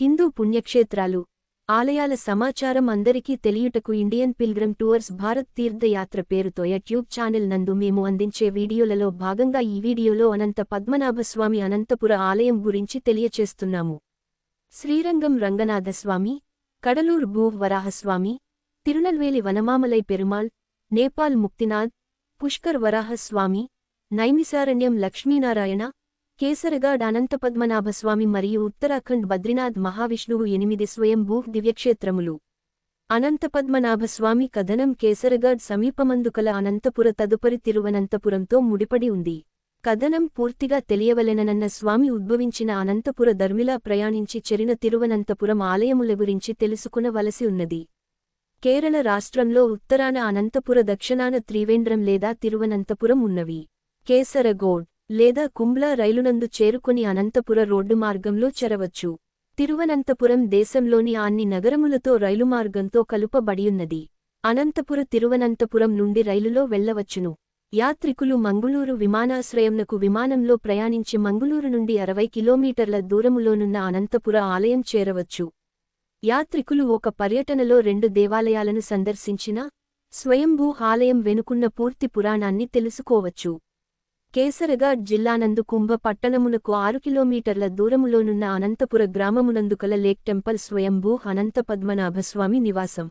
హిందూ పుణ్యక్షేత్రాలు ఆలయాల సమాచారం అందరికీ తెలియుటకు Indian pilgrim tours Bharat Teerthayatra పేరుతో యూట్యూబ్ ఛానల్ నందు మేము అందించే వీడియోలలో భాగంగా ఈ వీడియోలో అనంత పద్మనాభస్వామి అనంతపుర ఆలయం గురించి తెలియచేస్తున్నాము. శ్రీరంగం రంగనాథస్వామి కడలూర్ భూ వరాహస్వామి తిరునల్వేలి వనమామలై పెరుమాళ్ నేపాల్ ముక్తినాథ్ పుష్కర్ వరాహస్వామి నైమిసారణ్యం లక్ష్మీనారాయణ కేసరగాడ్ అనంతపద్మనాభస్వామి మరియు ఉత్తరాఖండ్ బద్రీనాథ్ మహావిష్ణువు ఎనిమిది స్వయంభూ దివ్యక్షేత్రములు. అనంతపద్మనాభస్వామి కథనం కేసరగాడ్ సమీపమందుకల అనంతపుర తదుపరి తిరువనంతపురంతో ముడిపడి ఉంది. కథనం పూర్తిగా తెలియవలెననన్న స్వామి ఉద్భవించిన అనంతపుర ధర్మిలా ప్రయాణించి చెరిన తిరువనంతపురం ఆలయముల గురించి తెలుసుకునవలసి ఉన్నది. కేరళ రాష్ట్రంలో ఉత్తరాన అనంతపుర దక్షిణాన త్రివేంద్రం లేదా తిరువనంతపురం ఉన్నవి. కేసరగోడ్ లేదా కుంబ్లా రైలునందు చేరుకుని అనంతపుర రోడ్డు మార్గంలో చెరవచ్చు. తిరువనంతపురం దేశంలోని అన్ని నగరములతో రైలు మార్గంతో కలుపబడియున్నది. అనంతపుర తిరువనంతపురం నుండి రైలులో వెళ్ళవచ్చును యాత్రికులు మంగుళూరు విమానాశ్రయంనకు విమానంలో ప్రయాణించి మంగుళూరు నుండి అరవై కిలోమీటర్ల దూరములోనున్న అనంతపుర ఆలయం చేరవచ్చు. యాత్రికులు ఒక పర్యటనలో రెండు దేవాలయాలను సందర్శించినా స్వయంభూ ఆలయం వెనుకున్న పూర్తి పురాణాన్ని తెలుసుకోవచ్చు. కేసరగాడ్ జిల్లానందు కుంభ పట్టణమునకు ఆరు కిలోమీటర్ల దూరములోనున్న అనంతపుర గ్రామమునందుకల లేక్ టెంపల్ స్వయంభూ అనంత పద్మనాభస్వామి నివాసం.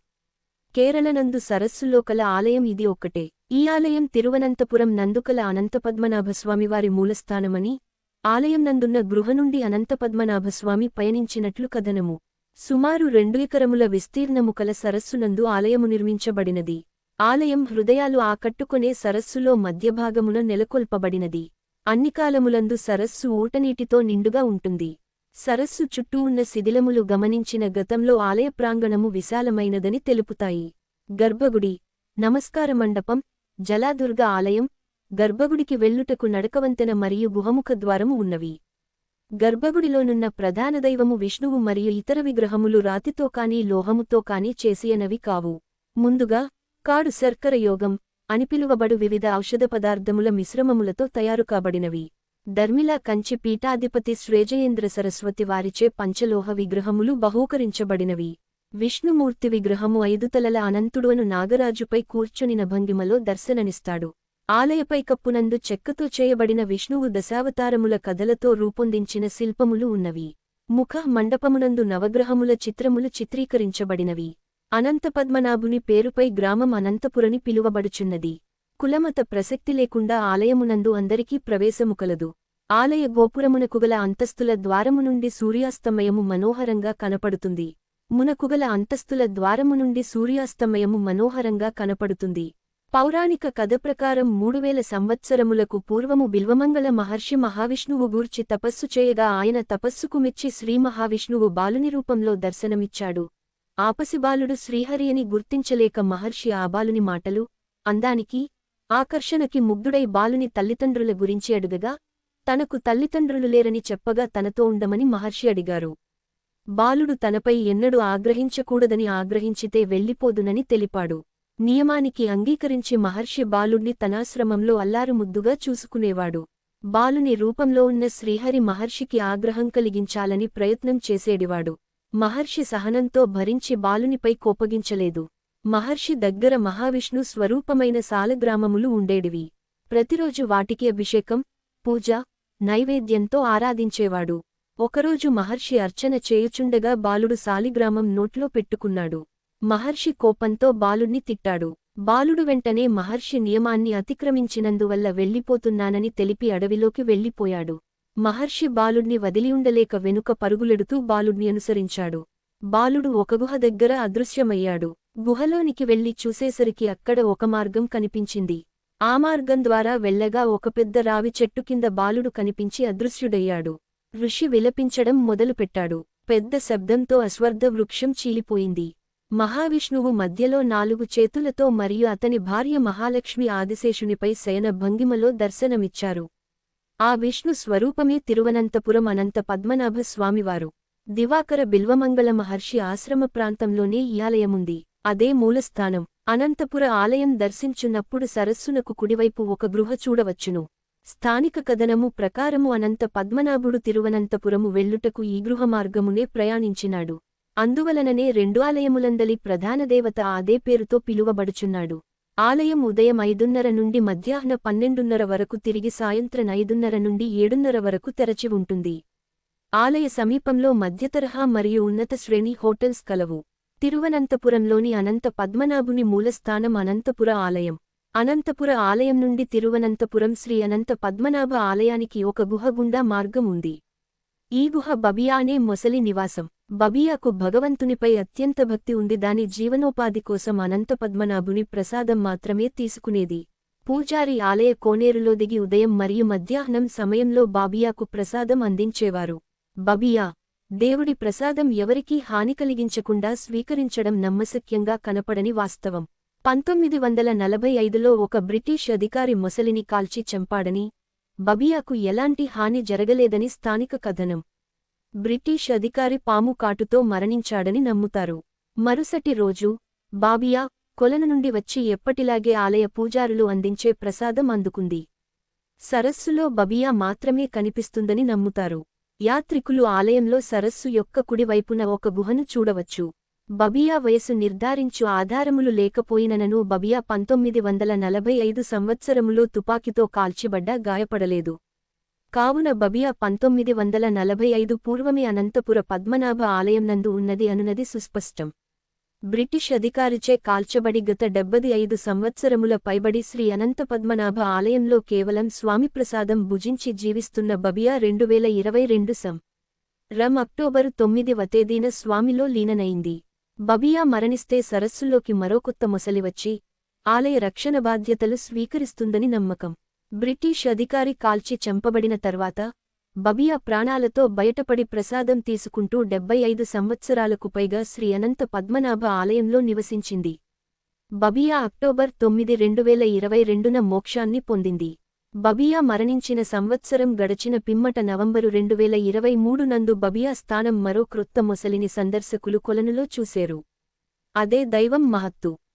కేరళనందు సరస్సులో కల ఆలయం ఇది ఒక్కటే. ఈ ఆలయం తిరువనంతపురం నందుకల అనంతపద్మనాభస్వామివారి మూలస్థానమని ఆలయం నందున్న గృహ నుండి అనంతపద్మనాభస్వామి పయనించినట్లు కథనము. సుమారు రెండు ఎకరముల విస్తీర్ణము కల సరస్సునందు ఆలయము నిర్మించబడినది. ఆలయం హృదయాలు ఆకట్టుకునే సరస్సులో మధ్యభాగమున నెలకొల్పబడినది. అన్ని కాలములందు సరస్సు ఊటనీటితో నిండుగా ఉంటుంది. సరస్సు చుట్టూ ఉన్న శిథిలములు గమనించిన గతంలో ఆలయ ప్రాంగణము విశాలమైనదని తెలుపుతాయి. గర్భగుడి నమస్కార మండపం జలాదుర్గ ఆలయం గర్భగుడికి వెల్లుటకు నడకవంతెన మరియు గుహముఖ ద్వారము ఉన్నవి. గర్భగుడిలోనున్న ప్రధాన దైవము విష్ణువు మరియు ఇతర విగ్రహములు రాతితో కాని లోహముతో కాని చేసియనవి కావు. ముందుగా కాడు శర్కర యోగం అని పిలువబడు వివిధ ఔషధ పదార్థముల మిశ్రమములతో తయారు కాబడినవి. ధర్మిలా కంచి పీఠాధిపతి శ్రేజయేంద్ర సరస్వతి వారిచే పంచలోహ విగ్రహములు బహూకరించబడినవి. విష్ణుమూర్తి విగ్రహము ఐదు తలల అనంతుడును నాగరాజుపై కూర్చొనిన భంగిమలో దర్శననిస్తాడు. ఆలయపై కప్పునందు చెక్కతో చేయబడిన విష్ణువు దశావతారముల కథలతో రూపొందించిన శిల్పములు ఉన్నవి. ముఖ మండపమునందు నవగ్రహముల చిత్రములు చిత్రీకరించబడినవి. అనంతపద్మనాభుని పేరుపై గ్రామం అనంతపురని పిలువబడుచున్నది. కులమత ప్రసక్తి లేకుండా ఆలయమునందు అందరికీ ప్రవేశము కలదు ఆలయ గోపురమునకుగల అంతస్తుల ద్వారము నుండి సూర్యాస్తమయము మనోహరంగా కనపడుతుంది. మునకుగల అంతస్తుల ద్వారము నుండి సూర్యాస్తమయము మనోహరంగా కనపడుతుంది. పౌరాణిక కథ ప్రకారం మూడువేల సంవత్సరములకు పూర్వము బిల్వమంగళ మహర్షి మహావిష్ణువు గూర్చి తపస్సు చేయగా ఆయన తపస్సుకు మెచ్చి శ్రీ మహావిష్ణువు బాలుని రూపంలో దర్శనమిచ్చాడు. ఆపసిబాలుడు శ్రీహరియని గుర్తించలేక మహర్షి ఆ బాలుని మాటలు అందానికి ఆకర్షణకి ముగ్ధుడై బాలుని తల్లిదండ్రుల గురించి అడుగగా తనకు తల్లిదండ్రులు లేరని చెప్పగా తనతో ఉండమని మహర్షి అడిగారు. బాలుడు తనపై ఎన్నడూ ఆగ్రహించకూడదని ఆగ్రహించితే వెళ్ళిపోదునని తెలిపాడు. నియమానికి అంగీకరించి మహర్షి బాలుణ్ణి తనాశ్రమంలో అల్లారుముద్దుగా చూసుకునేవాడు. బాలుని రూపంలో ఉన్న శ్రీహరి మహర్షికి ఆగ్రహం కలిగించాలని ప్రయత్నం చేసేడివాడు. మహర్షి సహనంతో భరించి బాలునిపై కోపగించలేదు. మహర్షి దగ్గర మహావిష్ణు స్వరూపమైన సాలగ్రామములు ఉండేడివి. ప్రతిరోజు వాటికి అభిషేకం పూజ నైవేద్యంతో ఆరాధించేవాడు. ఒకరోజు మహర్షి అర్చన చేయుచుండగా బాలుడు సాలిగ్రామం నోట్లో పెట్టుకున్నాడు. మహర్షి కోపంతో బాలుణ్ణి తిట్టాడు. బాలుడు వెంటనే మహర్షి నియమాన్ని అతిక్రమించినందువల్ల వెళ్ళిపోతున్నానని తెలిపి అడవిలోకి వెళ్ళిపోయాడు. మహర్షి బాలుణ్ణి వదిలియుండలేక వెనుక పరుగులెడుతూ బాలుణ్ణి అనుసరించాడు. బాలుడు ఒక గుహ దగ్గర అదృశ్యమయ్యాడు. గుహలోనికి వెళ్ళి చూసేసరికి అక్కడ ఒక మార్గం కనిపించింది. ఆ మార్గం ద్వారా వెళ్ళగా ఒక పెద్ద రావి చెట్టు కింద బాలుడు కనిపించి అదృశ్యుడయ్యాడు. ఋషి విలపించడం మొదలుపెట్టాడు. పెద్ద శబ్దంతో అశ్వర్ధ వృక్షం చీలిపోయింది. మహావిష్ణువు మధ్యలో నాలుగు చేతులతో మరియు అతని భార్య మహాలక్ష్మి ఆదిశేషునిపై శయన భంగిమలో దర్శనమిచ్చారు. ఆ విష్ణు స్వరూపమే తిరువనంతపురం అనంత పద్మనాభ స్వామివారు. దివాకర బిల్వమంగళ మహర్షి ఆశ్రమ ప్రాంతంలోనే ఈ ఆలయముంది అదే మూలస్థానం. అనంతపుర ఆలయం దర్శించున్నప్పుడు సరస్సునకు కుడివైపు ఒక గృహ చూడవచ్చును. స్థానిక కథనము ప్రకారము అనంత పద్మనాభుడు తిరువనంతపురము వెళ్ళుటకు ఈ గృహమార్గమునే ప్రయాణించినాడు. అందువలననే రెండు ఆలయములందలి ప్రధాన దేవత అదే పేరుతో పిలువబడుచున్నాడు. ఆలయం ఉదయం ఐదున్నర నుండి మధ్యాహ్న పన్నెండున్నర వరకు తిరిగి సాయంత్రం ఐదున్నర నుండి ఏడున్నర వరకు తెరచి ఉంటుంది. ఆలయ సమీపంలో మధ్యతరహా మరియు ఉన్నత శ్రేణి హోటల్స్ కలవు. తిరువనంతపురంలోని అనంత పద్మనాభుని మూలస్థానం అనంతపుర ఆలయం. అనంతపుర ఆలయం నుండి తిరువనంతపురం శ్రీ అనంత పద్మనాభ ఆలయానికి ఒక గుహ గుండా మార్గం ఉంది. ఈ గుహ బబియా అనే మొసలి నివాసం. బబియాకు భగవంతునిపై అత్యంత భక్తి ఉంది దాని జీవనోపాధి కోసం అనంత పద్మనాభుని ప్రసాదం మాత్రమే తీసుకునేది. పూజారి ఆలయ కోనేరులో దిగి ఉదయం మరియు మధ్యాహ్నం సమయంలో బాబియాకు ప్రసాదం అందించేవారు. బబియా దేవుడి ప్రసాదం ఎవరికీ హాని కలిగించకుండా స్వీకరించడం నమ్మశక్యంగా కనపడని వాస్తవం. పంతొమ్మిది వందల నలభై ఐదులో ఒక బ్రిటిష్ అధికారి మొసలిని కాల్చి చంపాడని బబియాకు ఎలాంటి హాని జరగలేదని స్థానిక కథనం. బ్రిటిష్ అధికారి పాము కాటుతో మరణించాడని నమ్ముతారు. మరుసటి రోజు బాబియా కొలను నుండి వచ్చి ఎప్పటిలాగే ఆలయ పూజారులు అందించే ప్రసాదం అందుకుంది. సరస్సులో బబియా మాత్రమే కనిపిస్తుందని నమ్ముతారు. యాత్రికులు ఆలయంలో సరస్సు యొక్క కుడివైపున ఒక గుహను చూడవచ్చు. బబియా వయసు నిర్ధారించు ఆధారములు లేకపోయిననను బబియా పంతొమ్మిది వందల నలభై ఐదు సంవత్సరములో తుపాకీతో కాల్చిబడ్డా గాయపడలేదు. కావున బబియా పంతొమ్మిది వందల నలభై ఐదు పూర్వమే అనంతపుర పద్మనాభ ఆలయంనందు ఉన్నది అనునది సుస్పష్టం. బ్రిటిష్ అధికారిచే కాల్చబడి గత డెబ్బది ఐదు సంవత్సరముల పైబడి శ్రీ అనంత పద్మనాభ ఆలయంలో కేవలం స్వామిప్రసాదం భుజించి జీవిస్తున్న బబియా రెండువేల ఇరవై రెండు సం. రం అక్టోబరు తొమ్మిదివ తేదీన స్వామిలో లీననైంది. బబియా మరణిస్తే సరస్సులోకి మరో కొత్త మొసలి వచ్చి ఆలయ రక్షణ బాధ్యతలు స్వీకరిస్తుందని నమ్మకం. బ్రిటిష్ అధికారి కాల్చి చంపబడిన తర్వాత బబియా ప్రాణాలతో బయటపడి ప్రసాదం తీసుకుంటూ డెబ్బై ఐదు సంవత్సరాలకు పైగా శ్రీ అనంత పద్మనాభ ఆలయంలో నివసించింది. బబియా అక్టోబర్ తొమ్మిది రెండువేల ఇరవై రెండున మోక్షాన్ని పొందింది. బబియా మరణించిన సంవత్సరం గడచిన పిమ్మట నవంబరు రెండువేల ఇరవై మూడు నందు బబియా స్థానం మరో క్రొత్త మొసలిని సందర్శకులు కొలనులో చూశారు. అదే దైవం మహత్తు.